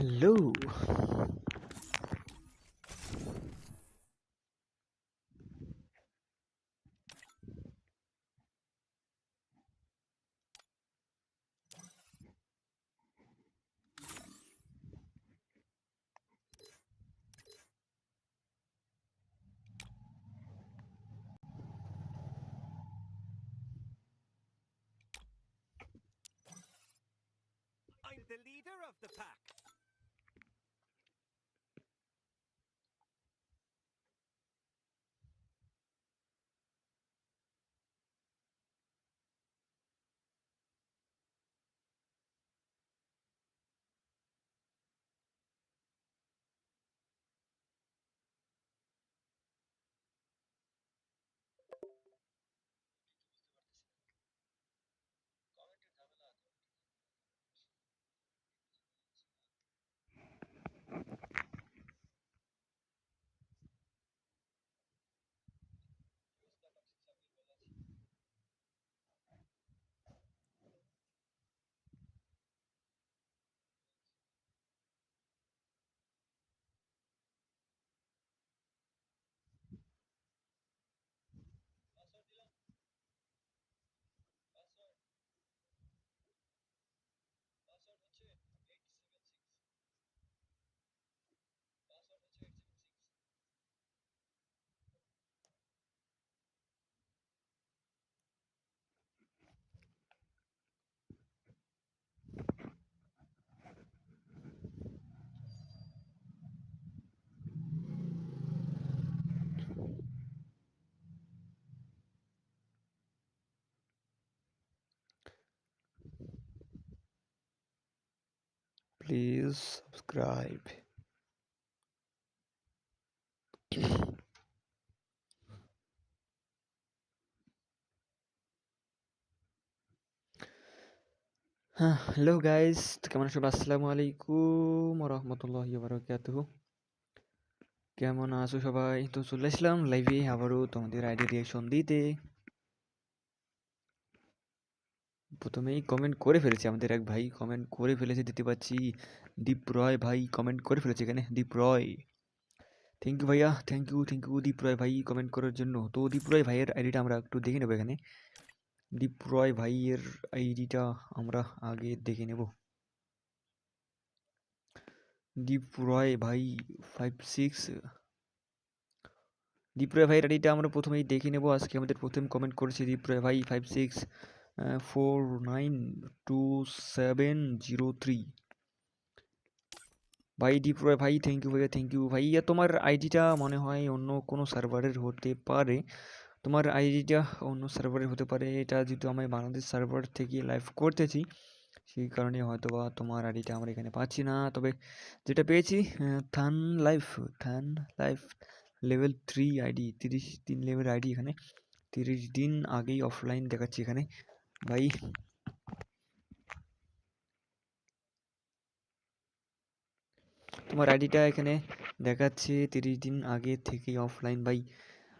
Hello. I'm the leader of the pack. Please subscribe. হ্যাঁ hello guys তো কেমন আছো আসসালামু আলাইকুম রহমতুল্লাহি বারাকাতুহু কেমন আছো সবাই তো চলে আসলাম লাইভে আবারও তোমাদের আইডি রিয়াকশন দিতে প্রথমেই কমেন্ট করে ফেলেছে, আমাদের এক ভাই কমেন্ট করে ফেলেছে দিতে পাচ্ছি। দীপ রয় ভাই কমেন্ট করে ফেলেছে এখানে, দীপ রয়। থ্যাংক ইউ ভাইয়া thank you thank you Deep Roy ভাই কমেন্ট করার জন্য। তো দীপ রয় ভাইয়ের আইডিটা আমরা একটু দেখে নেব এখানে। দীপ রয় ভাইয়ের আইডিটা আমরা আগে দেখে নেব। দীপ রয় ভাই ফাইভ সিক্স দীপ রয় ভাইয়ের আইডিটা আমরা প্রথমেই দেখে নেব, আজকে আমাদের প্রথম কমেন্ট করেছে দীপ রয় ভাই five six four nine two seven zero three ভাই দীপ রয় ভাই থ্যাংক ইউ ভাইয়া থ্যাংক ইউ ভাইয়া তোমার আইডিটা মনে হয় অন্য কোনো সার্ভারের হতে পারে তোমার আইডিটা অন্য সার্ভারের হতে পারে এটা যেহেতু আমি বাংলাদেশ সার্ভার থেকে লাইভ করতেছি সেই কারণে হয়তো বা তোমার আইডিটা আমরা এখানে পাচ্ছি না তবে যেটা পেয়েছি থান লাইফ থান লাইফ লেভেল থ্রি আইডি তিরিশ তিন লেভেল আইডি এখানে তিরিশ দিন আগেই অফলাইন দেখাচ্ছি এখানে ভাই তোমার আইডিটা এখানে দেখাচ্ছে, তিরিশ দিন আগে থেকেই অফলাইন ভাই।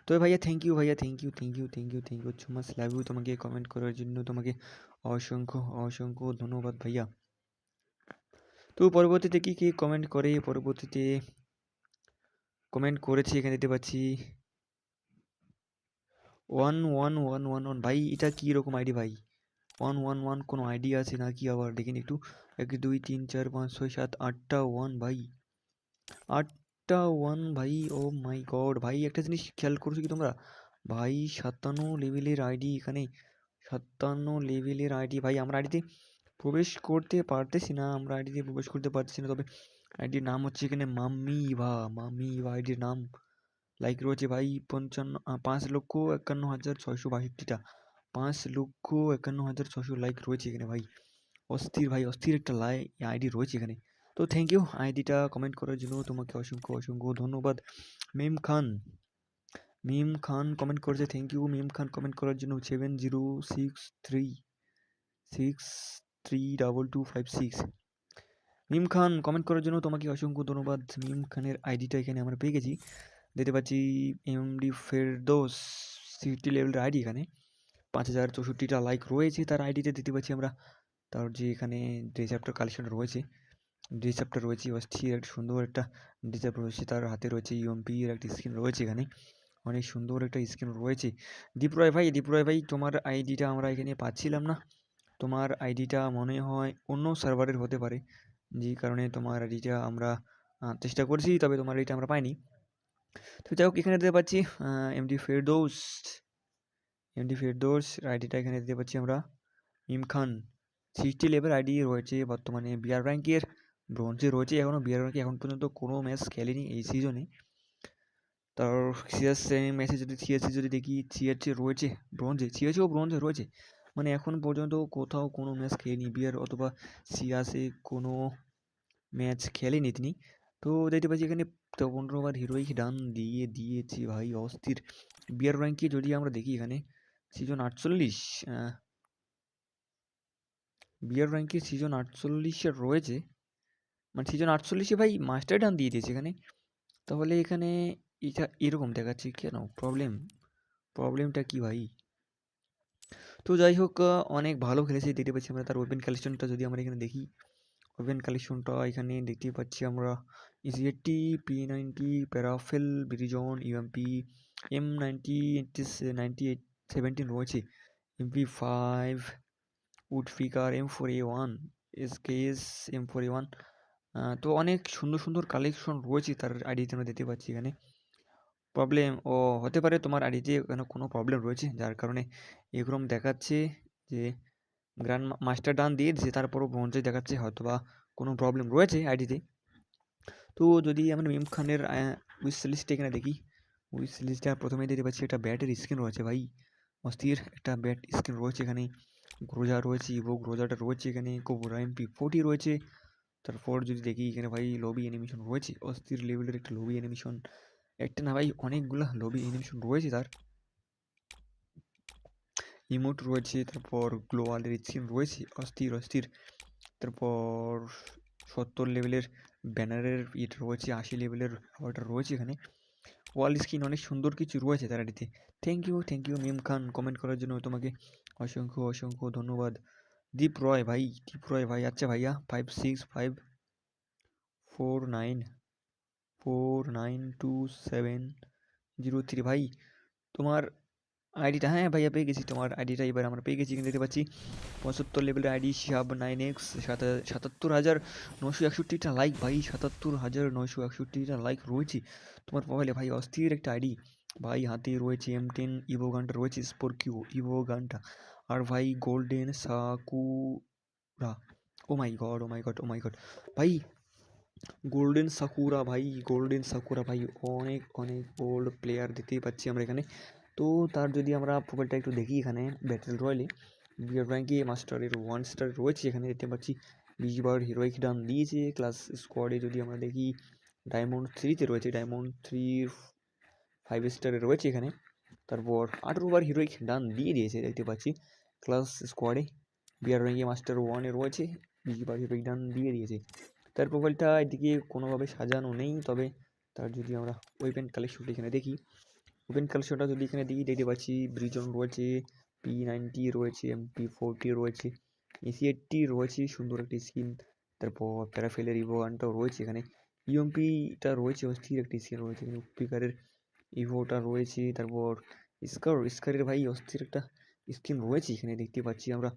তো ভাইয়া থ্যাংক ইউ ভাইয়া thank you thank you thank you thank you so much love you তোমাকে কমেন্ট করার জন্য তোমাকে অসংখ্য অসংখ্য ধন্যবাদ ভাইয়া। তো পরবর্তীতে কি কি কমেন্ট করে? পরবর্তীতে কমেন্ট করেছি, এখানে দিতে পাচ্ছি। One one one one one ভাই, এটা কী রকম আইডি ভাই? ওয়ান ওয়ান ওয়ান কোনো আইডি আছে নাকি? আবার দেখিনি একটু। এক, দুই, তিন, চার, পাঁচ, ছয়, সাত, আটটা ওয়ান ভাই। আটটা ওয়ান ভাই ও মাই গড ভাই, একটা জিনিস খেয়াল করছ কি তোমরা? ভাই, সাতান্ন লেভেলের আইডি এখানে। সাতান্ন লেভেলের আইডি ভাই, আমরা আইডিতে প্রবেশ করতে পারতেছি না। আমরা আইডিতে প্রবেশ করতে পারতেছি না। তবে আইডির নাম হচ্ছে এখানে মাম্মি ভা। মাম্মি ভা আইডির নাম। লাইক রয়েছে ভাই, পঞ্চান্ন পাঁচ লক্ষ একান্ন হাজার ছয়শো বাষট্টিটা। পাঁচ লক্ষ একান্ন হাজার ছশো লাইক রয়েছে এখানে ভাই। অস্থির ভাই, অস্থির একটা লাই আইডি রয়েছে এখানে। তো থ্যাংক ইউ আইডিটা কমেন্ট করার জন্য তোমাকে অসংখ্য অসংখ্য ধন্যবাদ। মিম খান মিম খান কমেন্ট করেছে thank you Mim Khan comment করার জন্য seven zero six three six three double two five six Mim Khan comment করার জন্য তোমাকে অসংখ্য ধন্যবাদ। মিম খানের আইডিটা এখানে আমরা পেয়ে গেছি। দেখতে পাচ্ছি এমডি ফেরদোস সিটি লেভেলের আইডি এখানে। পাঁচ হাজার চৌষট্টিটা লাইক রয়েছে তার আইডিতে দিতে পারছি আমরা। তার যে এখানে যে চ্যাপ্টার কালেকশন রয়েছে ডিসেপ্টটা রয়েছে অস্থির একটা সুন্দর একটা ডিসেপ্ট রয়েছে তার হাতে রয়েছে ইউএমপি এর একটা স্ক্রিন রয়েছে এখানে। অনেক সুন্দর একটা স্ক্রিন রয়েছে। দীপরয় ভাই দীপরয় ভাই, তোমার আইডিটা আমরা এখানে পাচ্ছিলাম না। তোমার আইডিটা মনে হয় অন্য সার্ভারের হতে পারে, যে কারণে তোমার আইডিটা আমরা চেষ্টা করছি, তবে তোমার আইডিটা আমরা পাইনি। তো যাই হোক, এখানে দিতে পাচ্ছি এমডি ফেরদৌস এমডি ফেরদৌস আইডিটা এখানে দিতে পাচ্ছি আমরা ইম খান সিক্সটি লেভেল আইডি রয়েছে বর্তমানে বিআর র্যাঙ্কের ব্রোঞ্জে রয়েছে এখনও বিআর র্যাঙ্কে এখন পর্যন্ত কোনো ম্যাচ খেলেনি এই সিজনে তার সিএস ম্যাচে যদি সিএসসি যদি দেখি সিএসসি রয়েছে ব্রোঞ্জে সিএসসি ও ব্রোঞ্জে রয়েছে মানে এখন পর্যন্ত কোথাও কোনো ম্যাচ খেলেনি বিআর অথবা সিয়াসে কোনো ম্যাচ খেলেনি তিনি তো দেখতে পাচ্ছি এখানে তো পনেরো ওভার হিরোইক ডান দিয়ে দিয়েছে ভাই অস্থির বিআর র্যাঙ্কে যদি আমরা দেখি এখানে সিজন আটচল্লিশ বিআর র্যাঙ্কে সিজন আটচল্লিশে রয়েছে। মানে সিজন আটচল্লিশে ভাই মাস্টার ডান দিয়ে দিয়েছে এখানে। তাহলে এখানে এটা এরকম দেখাচ্ছে কেন? প্রবলেম, প্রবলেমটা কি ভাই? তো যাই হোক অনেক ভালো খেলেছে দেখতে পাচ্ছি আমরা। তার ওপেন কালেকশনটা যদি আমরা এখানে দেখি, ওপেন কালেকশনটা এখানে দেখতে পাচ্ছি আমরা। ইসিএটি P ninety Parafal Bizon UMP M ninety ninety eight seventeen রয়েছে। MP five woodpecker M four A one S KS M four A one তো অনেক সুন্দর সুন্দর কালেকশন রয়েছে তার আইডিতে আমরা দেখতে পাচ্ছি এখানে। প্রবলেম ও, হতে পারে তোমার আইডিতে এখানে কোনো প্রবলেম রয়েছে, যার কারণে এরকম দেখাচ্ছে যে গ্র্যান্ড মাস্টার ডান দিয়ে দিয়েছে তারপরও ব্রোঞ্জে দেখাচ্ছে হয়তো বা কোনো প্রবলেম রয়েছে আইডিতে তো। যদি আমরা মিম খানের উইস লিস্টে এখানে দেখি উইস লিস্টটা প্রথমে দেখতে পাচ্ছি একটা ব্যাটের স্ক্রিন রয়েছে ভাই। অস্থির একটা ব্যাট স্ক্রিন রয়েছে এখানে। গ্রোজা রয়েছে ইভো গ্রোজাটা রয়েছে এখানে কোবরা এমপি ফোর্টি রয়েছে। তারপর যদি দেখি এখানে ভাই লবি অ্যানিমেশন রয়েছে, অস্থির লেভেলের একটা লবি অ্যানিমেশন একটা না ভাই অনেকগুলা লবি অ্যানিমেশন রয়েছে তার। ইমোট রয়েছে, তারপর গ্লোয়ালের স্ক্রিন রয়েছে, অস্থির অস্থির। তারপর সত্তর লেভেলের ব্যানারের ইট রয়েছে, আশি লেভেলের রয়েছে এখানে। ওয়াল স্ক্রিন অনেক সুন্দর কিছু রয়েছে তার এটিতে thank you thank you Mim Khan. Comment করার জন্য তোমাকে অসংখ্য অসংখ্য ধন্যবাদ। দীপ রয় ভাই, দীপ রয় ভাই আচ্ছা ভাইয়া five six five four nine four nine two seven zero three ভাই, তোমার আইডিটা হ্যাঁ ভাইয়া পেয়ে গেছি। তোমার আইডিটা এবার আমরা পেয়ে গেছি কিন্তু দেখতে পাচ্ছি। পঁচাত্তর লেভেলের আইডি সাব নাইন এক্স সাতাত্তর হাজার নশো একষট্টিটা লাইক ভাই, সাতাত্তর হাজার নশো একষট্টিটা লাইক রয়েছে। তোমার প্রোফাইলে ভাই অস্থির একটা আইডি ভাই, হাতে রয়েছে এম টেন ইভো গানটা রয়েছে স্পোর্কিও ইভো গানটা। আর ভাই golden Sakura oh my god oh my god oh my god ভাই গোল্ডেন সাকুরা ভাই গোল্ডেন সাকুরা ভাই, অনেক অনেক ওল্ড প্লেয়ার দেখতেই পাচ্ছি আমরা এখানে। তো তার যদি আমরা প্রোফাইলটা একটু দেখি এখানে ব্যাটেল রয়্যালে বিয়ার র্যাঙ্কে মাস্টারের ওয়ান স্টার রয়েছে এখানে, দেখতে পাচ্ছি। বিশবার হিরোইক ডান দিয়েছে ক্লাস স্কোয়াডে যদি আমরা দেখি ডায়মন্ড থ্রিতে রয়েছে ডায়মন্ড থ্রি ফাইভ স্টারে রয়েছে এখানে। তারপর আঠেরো বার হিরোইক ডান দিয়ে দিয়েছে, দেখতে পাচ্ছি। ক্লাস স্কোয়াডে বিয়ার র্যাঙ্কে মাস্টার ওয়ানে রয়েছে বিশবার হিরোইক ডান দিয়ে দিয়েছে। তার প্রোফাইলটা এদিকে কোনোভাবে সাজানো নেই, তবে তার যদি আমরা ওয়েপেন কালেকশনটা এখানে দেখি ওপেন কালেকশনটা যদি এখানে দেখি, দেখতে পাচ্ছি ব্রিজন রয়েছে পি নাইনটি রয়েছে এমপি ফোরটি রয়েছে এসি এইটটি রয়েছে, সুন্দর একটি স্কিন তারপর প্যারাফেলের ইভো গানটাও রয়েছে এখানে ইউএমপিটা রয়েছে অস্থির একটি স্কিন রয়েছে, এখানে স্পিকারের ইভোটা রয়েছে, তারপর স্কার, স্কারের ভাই অস্থির একটা স্কিন রয়েছে এখানে দেখতে পাচ্ছি আমরা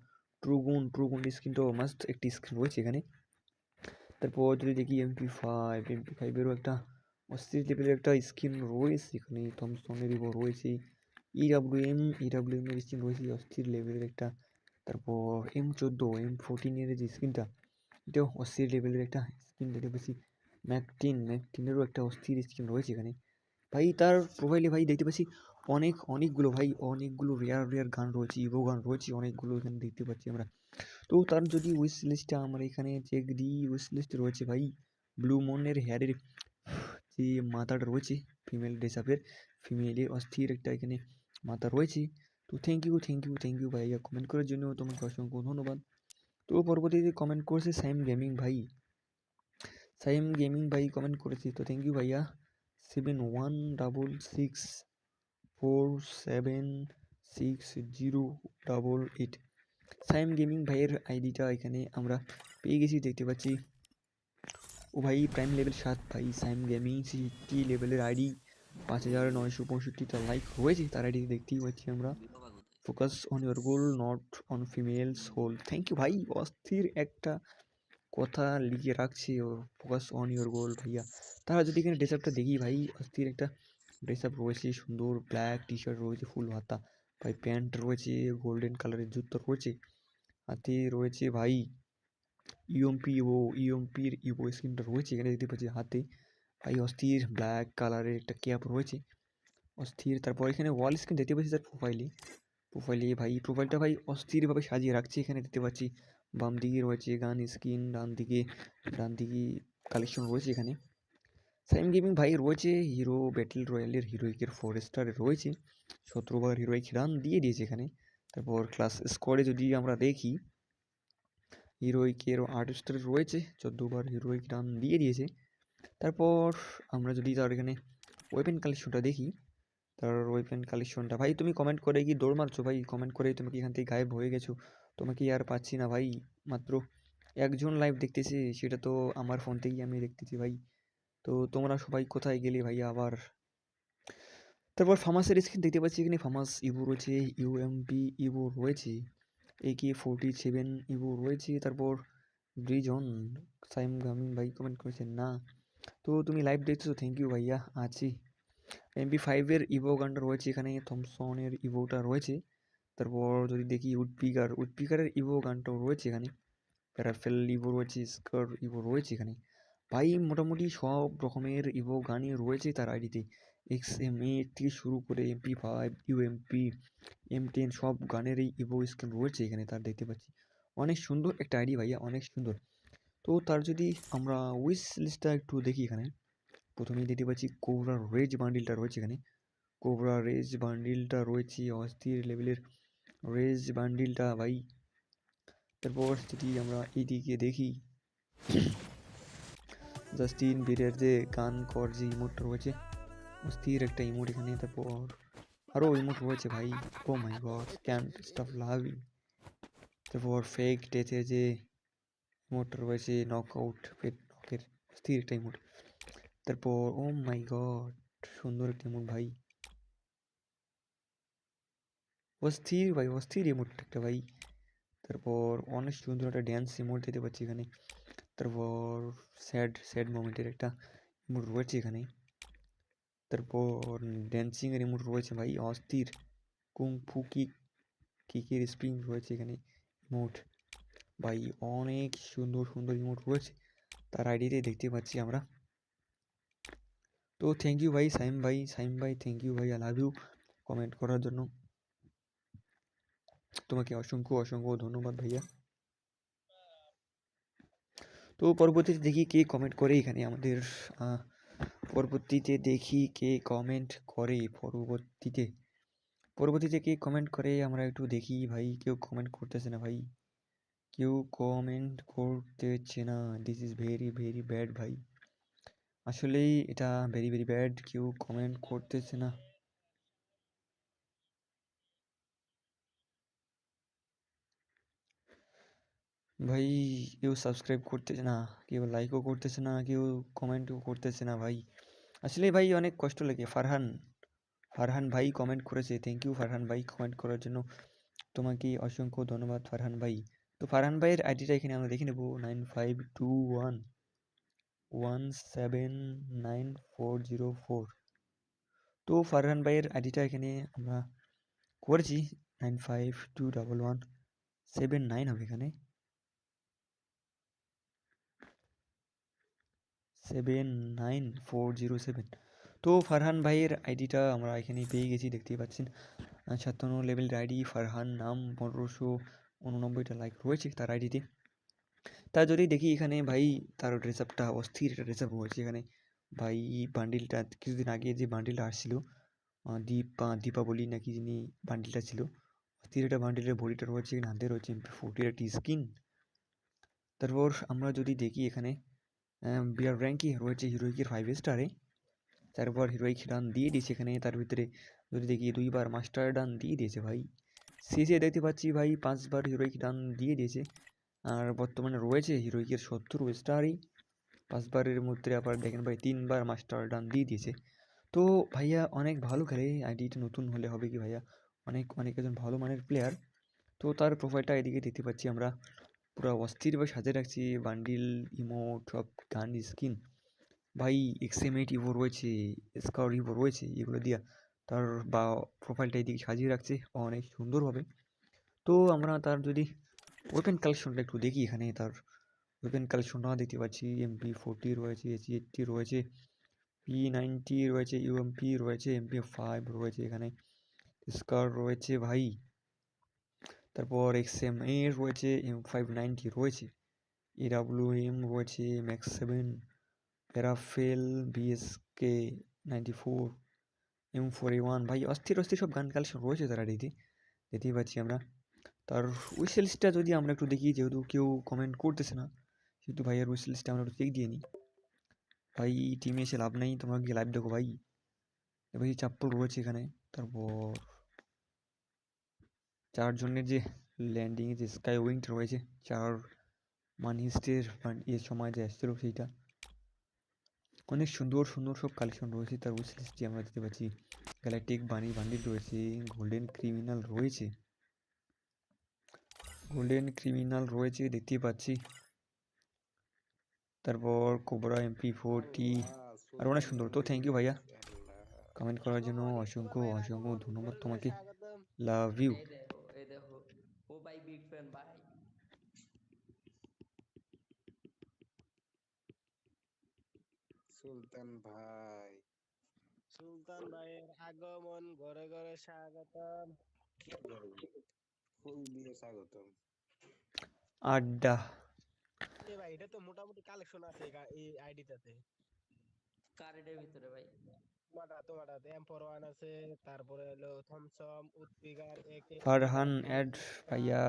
ট্রুগুন ট্রুগুন স্কিনটাও মাস্ট একটি স্কিন রয়েছে এখানে, তারপর যদি দেখি এমপি ফাইভ এমপি ফাইভেরও একটা অস্থির লেভেলের একটা স্কিন রয়েছে এখানে থমসনের ইভো রয়েছে ইডাব্লিউএম ইডাব্লিউএম এর স্কিন রয়েছে অস্থির লেভেলের একটা তারপর এম চোদ্দ এম ফোরটিনের যে স্কিনটা এটাও অস্থির লেভেলের একটা স্কিন দেখতে পাচ্ছি ম্যাকটিন ম্যাকটিনেরও একটা অস্থির স্কিন রয়েছে এখানে। ভাই, তার প্রোফাইলে ভাই দেখতে পাচ্ছি, অনেক, অনেকগুলো, ভাই, অনেকগুলো রেয়ার রেয়ার গান রয়েছে ইভো গান রয়েছে, অনেকগুলো এখানে দেখতে পাচ্ছি আমরা। তো তার যদি উইস লিস্টটা আমরা এখানে চেক দিই উইস লিস্টে রয়েছে ভাই ব্লু মনের হেয়ারের যে মাথাটা রয়েছে ফিমেল ড্রেসআপের ফিমেলের অস্থির একটা এখানে মাথা রয়েছে। তো thank you thank you thank you ভাইয়া কমেন্ট করার জন্য তোমাকে অসংখ্য ধন্যবাদ। তো পরবর্তীতে কমেন্ট করেছে সাইম গেমিং ভাই। সাইম গেমিং ভাই কমেন্ট করেছে, তো থ্যাংক ইউ ভাইয়া। Seven one double six four seven six zero double eight Saim gaming ভাইয়ের আইডিটা এখানে আমরা পেয়ে গেছি, দেখতে পাচ্ছি। ও ভাই প্রাইম লেভেল সাত ভাই সাইম গেমিং সিটি লেভেলের আইডি পাঁচ হাজার নয়শো পঁয়ষট্টিটা লাইক হয়েছে, তার আইডি দেখতেই পাচ্ছি আমরা। Focus on your goal not on females whole thank you ভাই, অস্থির একটা কথা লিখে রাখছে ও। ফোকাস অন ইউর গোল ভাইয়া। তারা যদি এখানে ড্রেস আপটা দেখি ভাই, অস্থির একটা ড্রেস আপ রয়েছে, সুন্দর ব্ল্যাক টি শার্ট রয়েছে, ফুল হাতা। ভাই, প্যান্ট রয়েছে গোল্ডেন কালারের জুতো রয়েছে, হাতে রয়েছে ভাই। ইউএমপি ইভো ইউএমপির ইভো স্ক্রিনটা রয়েছে এখানে দেখতে পাচ্ছি হাতে ভাই অস্থির ব্ল্যাক কালারের একটা ক্যাপ রয়েছে অস্থির তারপর এখানে ওয়াল স্ক্রিন দেখতে পাচ্ছি তার প্রোফাইলে প্রোফাইলে ভাই প্রোফাইলটা ভাই অস্থিরভাবে সাজিয়ে রাখছে এখানে দেখতে পাচ্ছি বাম দিকে রয়েছে গান স্ক্রিন ডান দিকে ডান দিকে কালেকশন রয়েছে এখানে সাইম গেমিং ভাই রয়েছে হিরো ব্যাটেল রয়্যালের হিরোইকের ফরেস্টার রয়েছে সতেরোবার হিরোইক রান দিয়ে দিয়েছে এখানে তারপর ক্লাস স্কোয়াডে যদি আমরা দেখি হিরোইকের আর্টিস্টার রয়েছে। চোদ্দোবার হিরোইক রান দিয়ে দিয়েছে। তারপর আমরা যদি তার এখানে ওয়েপেন কালেকশনটা দেখি, তার ওয়েপেন কালেকশনটা ভাই তুমি কমেন্ট করে কি দৌড় মারছো? ভাই কমেন্ট করে তুমি কি এখান থেকে গায়েব হয়ে গেছো? তোমাকে আর পাচ্ছি না ভাই? মাত্র একজন লাইভ দেখতেছে, সেটা তো আমার ফোন থেকেই আমি দেখতেছি ভাই। তো তোমরা সবাই কোথায় গেলে ভাই আবার? তারপর ফামাসের স্ক্রিন দেখতে পাচ্ছি এখানে, ফামাস ইভো রয়েছে ইউএমপি ইভো রয়েছে। একে ফোরটি সেভেন ইভো রয়েছে, তারপর ব্রিজন সাইম গামিং ভাই কমেন্ট করেছেন, না। তো তুমি লাইভ দেখছ থ্যাংক ইউ ভাইয়া, আছি। এমপি ফাইভের ইভো গানটা রয়েছে এখানে থমসনের ইভোটা রয়েছে। তারপর যদি দেখি উডপিকার উডপিকারের ইভো গানটাও রয়েছে এখানে। প্যারাফেল ইভো রয়েছে স্কার ইভো রয়েছে এখানে। ভাই, মোটামুটি সব রকমের ইভো গানই রয়েছে তার আইডিতে এক্স এম এ থেকে শুরু করে MP five UMP M ten সব গানেরই ইভো স্ক্রিন রয়েছে এখানে, তার দেখতে পাচ্ছি। অনেক সুন্দর একটা আইডি ভাইয়া, অনেক সুন্দর। তো তার যদি আমরা উইস লিস্টটা একটু দেখি এখানে। প্রথমেই দেখতে পাচ্ছি কোবরা রেজ বান্ডিলটা রয়েছে এখানে। কোবরা রেজ বান্ডিলটা রয়েছে, অস্থির লেভেলের রেজ বান্ডিলটা ভাই। তারপর যদি আমরা এইদিকে দেখি। জাস্টিন বিরের যে গান কর যে ইমোটটা রয়েছে অস্থির একটা ইমোট এখানে তারপর আরও ইমোট রয়েছে ভাই ও my god can't stop loving তারপর ফেক ডেথের যে ইমোটটা রয়েছে নক আউট ফেক নকের অস্থির একটা ইমোট তারপর ও মাই গড সুন্দর একটা ইমোট ভাই অস্থির ভাই অস্থির ইমোট একটা ভাই তারপর অনেক সুন্দর একটা ড্যান্স ইমোট দিতে পারছি এখানে তারপর স্যাড স্যাড মোমেন্টের একটা ইমোট রয়েছে এখানে তারপর ড্যান্সিংয়ের ইমোট রয়েছে ভাই, অস্থির। কুং ফু কিক কিকের স্প্রিং রয়েছে এখানে ইমোট ভাই, অনেক সুন্দর সুন্দর ইমোট রয়েছে, তার আইডিতে দেখতে পাচ্ছি আমরা। তো থ্যাংক ইউ ভাই, সাইম ভাই সাইম ভাই থ্যাংক ইউ ভাই আই লাভ ইউ কমেন্ট করার জন্য। তোমাকে অসংখ্য অসংখ্য ধন্যবাদ ভাইয়া। তো পরবর্তীতে দেখি কে কমেন্ট করে এখানে আমাদের পরবর্তীতে দেখি কে কমেন্ট করে, পরবর্তীতে পরবর্তীতে কে কমেন্ট করে আমরা একটু দেখি, ভাই, কেউ কমেন্ট করতেছে না, ভাই। কেউ কমেন্ট করতেছে না this is very very bad ভাই। আসলেই এটা ভেরি ভেরি ব্যাড কেউ কমেন্ট করতেছে না। ভাই, কেউ সাবস্ক্রাইব করতেছে না, কেউ লাইকও করতেছে না, কেউ কমেন্টও করতেছে না ভাই। আসলে ভাই অনেক কষ্ট লাগে। ফারহান ফারহান ভাই কমেন্ট করেছে। থ্যাংক ইউ ফারহান ভাই কমেন্ট করার জন্য। তোমাকে অসংখ্য ধন্যবাদ ফারহান ভাই। তো ফারহান ভাইয়ের আইডিটা এখানে আমরা দেখে নেব। Nine five two one one seven nine four zero four তো ফারহান ভাইয়ের আইডিটা এখানে আমরা করেছি। Nine five two double one seven nine হবে এখানে। Seven nine four zero seven. তো ফারহান ভাইয়ের আইডিটা আমরা এখানে পেয়ে গেছি, দেখতেই পাচ্ছেন। সাতান্ন লেভেলের আইডি, ফারহান নাম, পনেরোশো উননব্বইটা লাইক রয়েছে তার আইডিতে। তা যদি দেখি এখানে ভাই, তার ড্রেস আপটা অস্থির একটা ড্রেস আপ রয়েছে এখানে। ভাই বান্ডিলটা কিছুদিন আগে যে বান্ডিলটা আসছিল দীপ, দীপাবলি নাকি যিনি বান্ডিলটা ছিল, অস্থির একটা বান্ডিলের বডিটা রয়েছে এখানে, হাতে রয়েছে এমপি ফোরটির একটি স্কিন তারপর আমরা যদি দেখি এখানে বিয়ার র্যাঙ্কি, রয়েছে হিরোইকের ফাইভ স্টারে তারপর হিরোইক রান দিয়ে দিয়েছে এখানে, তার ভিতরে যদি দেখি দুইবার মাস্টার ডান দিয়ে দিয়েছে ভাই। শেষে দেখতে পাচ্ছি ভাই, পাঁচবার হিরোইক রান দিয়ে দিয়েছে। আর বর্তমানে রয়েছে হিরোইকের সত্তর স্টারই পাঁচবারের মধ্যে আবার দেখেন ভাই, তিনবার মাস্টার ডান দিয়ে দিয়েছে। তো ভাইয়া, অনেক ভালো খেলে। আইডিটা নতুন হলে হবে কি ভাইয়া? অনেক অনেক একজন ভালো মানের প্লেয়ার তো তার প্রোফাইলটা এদিকে দেখতে পাচ্ছি আমরা। পুরো অস্থিরভাবে সাজিয়ে রাখছি। বান্ডিল ইমোট সব গান স্কিন ভাই এক্সএমএইট ইভো রয়েছে স্কার ইভো রয়েছে, এগুলো দিয়া তার বা প্রোফাইলটা এদিকে সাজিয়ে রাখছে, অনেক সুন্দরভাবে তো আমরা তার যদি ওপেন কালেকশনটা একটু দেখি এখানে তার ওপেন কালেকশনটা দেখতে পাচ্ছি। এমপি ফোরটি রয়েছে এসি এইটটি রয়েছে পি নাইনটি রয়েছে ইউএমপি রয়েছে এমপি ফাইভ রয়েছে এখানে। স্কার রয়েছে ভাই। তারপর এক্স এম এ রয়েছে এম ফাইভ নাইনটি রয়েছে এডাব্লিউ এম রয়েছে max seven Parafal BSK ninety four M four one ভাই অস্থির অস্থির সব গান কালেকশন রয়েছে তারা আইডিতে দেখতেই পাচ্ছি আমরা। তার উইশ লিস্টটা যদি আমরা একটু দেখি, যেহেতু কেউ কমেন্ট করতেছে না, সেহেতু ভাইয়ের উইশ লিস্টটা আমরা একটু চেক দিয়ে নিই। ভাই টিমে এসে লাভ নেই, তোমরা গিয়ে লাইভ দেখো ভাই? এবার চাপ্পল রয়েছে এখানে, তারপর চারজনের যে ল্যান্ডিংয়ে যে স্কাই উইংটা রয়েছে, চার মানহিস্টের এর সময় যে আসছিল সেইটা। অনেক সুন্দর সুন্দর সব কালেকশন রয়েছে। তার উইশ আমরা দেখতে পাচ্ছি গ্যালাকটিক বানি বান্ডিল রয়েছে গোল্ডেন ক্রিমিনাল রয়েছে। গোল্ডেন ক্রিমিনাল রয়েছে দেখতে পাচ্ছি। তারপর কোবরা এমপি ফোরটি আর অনেক সুন্দর। তো থ্যাংক ইউ ভাইয়া। কমেন্ট করার জন্য অসংখ্য অসংখ্য ধন্যবাদ তোমাকে। লাভ ইউ এই দেখো এই দেখো ও ভাই বিগ সুলতান ভাই। সুলতান ভাইয়ের আগমন ঘরে ঘরে স্বাগতম। ফুল দিয়ে স্বাগতম। আড্ডা। এ ভাই এটা তো মোটামুটি কালেকশন আছে এই গা- এই আইডিটাতে ভিতরে ভাই। ফারহান অ্যাড ভাইয়া।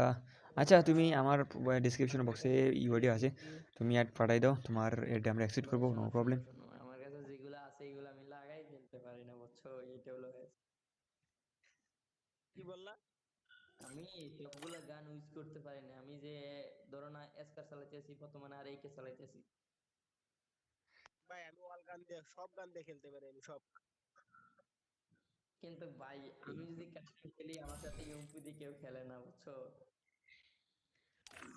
আচ্ছা তুমি আমার ডিসক্রিপশন বক্সে ইউআইডি আছে। তুমি অ্যাড পাঠাই দাও তোমার অ্যাড আমরা অ্যাকসেপ্ট করব নো প্রবলেম আমার কাছে যেগুলো আছে এগুলো আমি লাগাই ফেলতে পারি না বুঝছ? এটা হলো কি বললা? আমি সবগুলো গান ইউজ করতে পারি না। আমি যে ধরো না এসকার চালাইতেছি বর্তমানে আর এইকে চালাইতেছি। ভাই আমি অল গান দিয়ে সব গান দিয়ে খেলতে পারি আমি সব। কিন্তু ভাই আমি যদি কাস্টম খেলি আমার সাথে ইউপি দিয়ে কেউ খেলে না বুঝছ?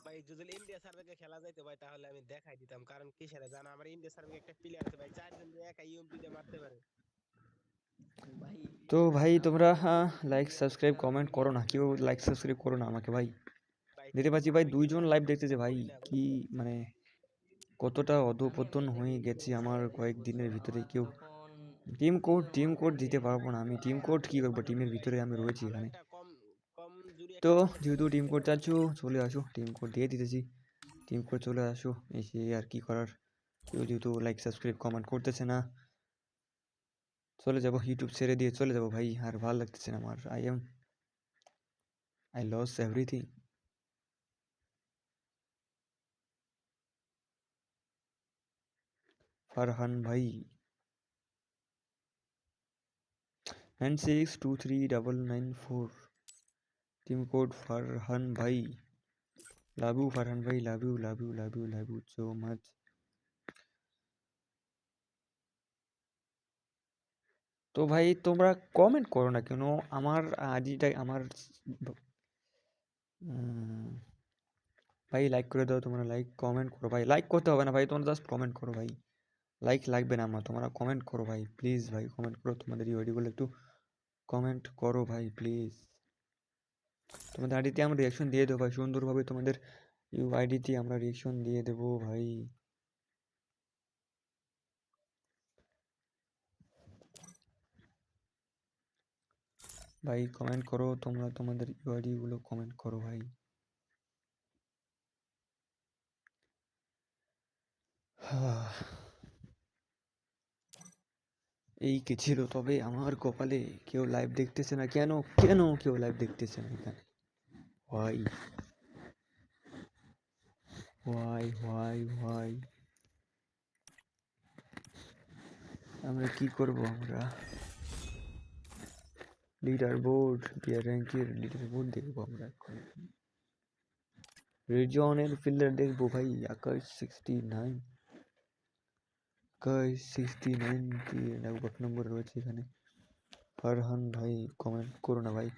ভাই যদি ইন্ডিয়া সার্ভেকে খেলা যাইতো ভাই তাহলে আমি দেখাই দিতাম কারণ কি সেটা জানো? আমার ইন্ডিয়া সার্ভে একটা প্লেয়ার আছে ভাই চারজন দিয়ে একা ইউএমপি দিয়ে মারতে পারে। তো ভাই তোমরা লাইক সাবস্ক্রাইব কমেন্ট করো না কেউ লাইক সাবস্ক্রাইব করো না আমাকে ভাই। ভাই দেখতে পাচ্ছি ভাই দুইজন লাইভ দেখতেছে ভাই কি মানে কতটা অধপতন হয়ে গেছে আমার কয়েকদিনের ভিতরে কেউ টিম কোড টিম কোড দিতে পারব না। আমি টিম কোড কী করব? টিমের ভিতরে আমি রয়েছি এখানে। তো যেহেতু টিম কোড চাচ্ছ চলে আসো। টিম কোড দিয়ে দিতেছি। টিম কোড চলে আসো। এসে আর কি করার? কেউ যেহেতু লাইক সাবস্ক্রাইব কমেন্ট করতেছে না, চলে যাব। ইউটিউব ছেড়ে দিয়ে চলে যাব ভাই। আর ভালো লাগতেছে না আমার। I am I lost everything Farhan ভাই nine six two three double nine four team code Farhan ভাই লাভ ইউ ফারহান ভাই love you love you love you love you so much তো ভাই তোমরা কমেন্ট করো না কেন আমার আইডিটা আমার উম, ভাই লাইক করে দাও তোমরা লাইক কমেন্ট করো ভাই লাইক করতে হবে না ভাই তোমরা জাস্ট কমেন্ট করো ভাই লাইক লাগবে না আমার তোমরা কমেন্ট করো ভাই প্লিজ ভাই কমেন্ট করো। তোমাদের এই আইডিগুলো একটু কমেন্ট করো ভাই প্লিজ তোমাদের আইডিতে আমরা রিয়াকশন দিয়ে দেবো ভাই, সুন্দরভাবে তোমাদের ইউ আইডিতে আমরা রিয়াকশন দিয়ে দেবো ভাই। ভাই কমেন্ট করো, তোমরা তোমাদের ইউআইডি গুলো কমেন্ট করো ভাই। এই কি ছিল? তবে আমার কপালে কেউ লাইভ দেখতেছে না। কেন? কেন কেউ লাইভ দেখতেছে না এখানে? হোয়াই হোয়াই হোয়াই হোয়াই আমরা কি করব আমরা? লিডার বোর্ড বিয়ার র্যাঙ্কের লিডার বোর্ড দেখব আমরা এখন। রিজনের ফিল্ডার দেখব ভাই Akash sixty nine guys sixty ninety এক নম্বর রয়েছে এখানে। ফারহান ভাই কমেন্ট করো না ভাই।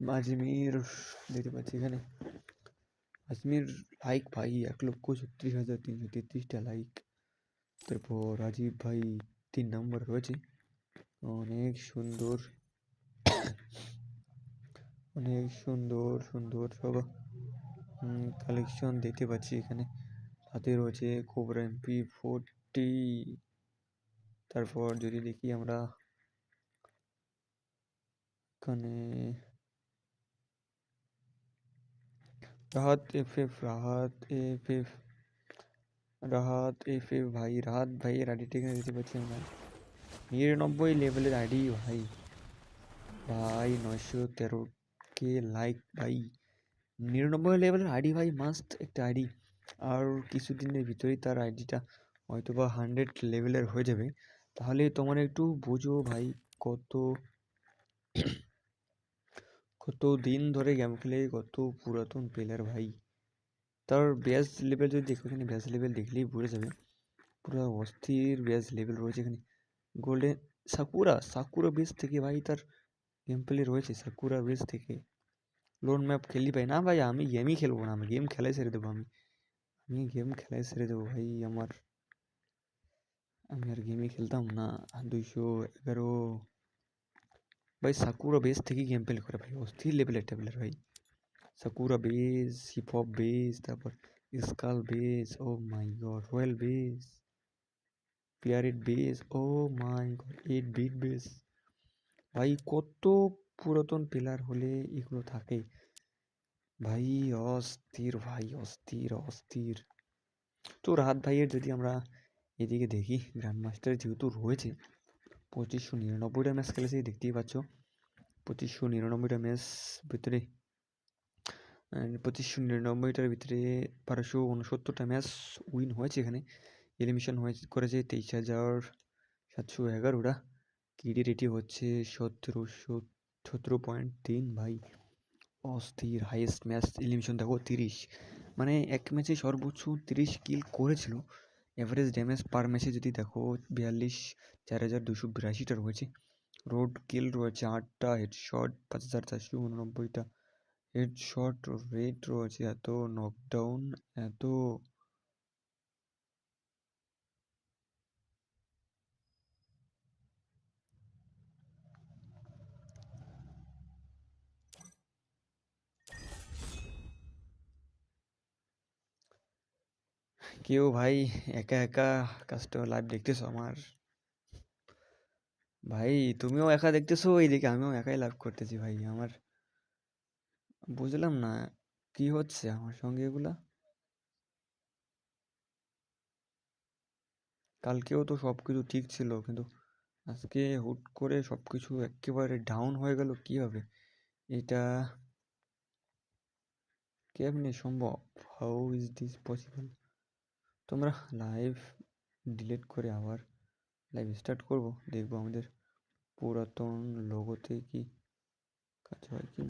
আজমির দেখতে পাচ্ছি এখানে। আজমির লাইক ভাই এক লক্ষ ছত্রিশ হাজার তিনশো তেত্রিশটা লাইক তারপর রাজীব ভাই তিন নম্বর রয়েছে। অনেক সুন্দর। অনেক সুন্দর সুন্দর সব। কালেকশন দেখতে পাচ্ছি এখানে। হাতে রয়েছে কোবরা এমপি ফোরটি তারপর যদি দেখি আমরা এখানে Rahat F F Rahat F F Rahat F F ভাই, রাহাত ভাইয়ের আইডিটা এখানে দেখতে পাচ্ছি আমরা। নিরানব্বই লেভেলের আইডি ভাই। ভাই নয়শো তেরো কে লাইক ভাই। নিরানব্বই লেভেলের আইডি ভাই মাস্ট একটা আইডি আর কিছুদিনের ভিতরেই তার আইডিটা হয়তো বা হান্ড্রেড লেভেলের হয়ে যাবে। তাহলে তোমার একটু বোঝো ভাই, কত কত দিন ধরে গেম খেলে কত পুরাতন প্লেয়ার ভাই। তার ব্যাস লেভেল যদি দেখো এখানে ব্যাস লেভেল দেখলেই বুঝে যাবে। পুরো অস্থির ব্যাস লেভেল রয়েছে এখানে। গোল্ডেন সাকুরা সাকুরা বেস থেকে ভাই তার গেম প্লে রয়েছে সাকুরা বেস থেকে। লোন ম্যাপ খেলি ভাই না ভাই, আমি গেমই খেলব না, আমি গেম খেলাই ছেড়ে দেবো আমি। আমি গেম খেলাই ছেড়ে দেবো ভাই আমার আমি আর গেমই খেলতাম না দুইশো এগারো ভাই সাকুরা বেস থেকে গেম প্লে করে ভাই অস্থির লেভেলের টেবিলের ভাই Sakura base hip hop base তারপর skull base oh my god royal base pirate base oh my god eight bit base ভাই কত পুরাতন প্লেয়ার হলে এগুলো থাকে ভাই, অস্থির ভাই, অস্থির অস্থির। তো রাহাত ভাইয়ের যদি আমরা এদিকে দেখি গ্র্যান্ড মাস্টার যেহেতু রয়েছে, পঁচিশশো নিরানব্বইটা ম্যাচ খেলেছে দেখতেই পাচ্ছ। পঁচিশশো নিরানব্বইটা ম্যাচ ভিতরে পঁচিশশো নিরানব্বইটার ভিতরে বারোশো উনসত্তরটা ম্যাচ উইন হয়েছে এখানে। এলিমিশন হয়েছে, করেছে তেইশ হাজার সাতশো এগারোটা। কিডি রেটি হচ্ছে সতেরোশো, সতেরো পয়েন্ট তিন ভাই। অস্থির হাইয়েস্ট ম্যাচ এলিমিশন দেখো তিরিশ। মানে এক ম্যাচে সর্বোচ্চ তিরিশ কিল করেছিল। অ্যাভারেজ ড্যামেজ পার ম্যাচে যদি দেখো বিয়াল্লিশ, চার হাজার দুশো বিরাশিটা রয়েছে। রোড কিল রয়েছে আটটা হেড হেডশট পাঁচ হাজার চারশো উননব্বইটা হেড হেডশট রেট রয়েছে এত নকডাউন এত কেউ ভাই একা একা কাস্টমার লাইভ দেখতেছো আমার? ভাই তুমিও একা দেখতেছো এইদিকে, আমিও একাই লাভ করতেছি ভাই, আমার বুঝলাম না, কি হচ্ছে আমার সঙ্গে এগুলা? কালকেও তো সব কিছু ঠিক ছিল, কিন্তু আজকে হুট করে সব কিছু একেবারে ডাউন হয়ে গেল কীভাবে? এটা কেমনি সম্ভব? হাউ ইজ দিস পসিবল তোমরা লাইভ ডিলিট করে আবার লাইভ স্টার্ট করব। দেখব আমাদের পুরাতন লোগোতে কি কাজ হয় কি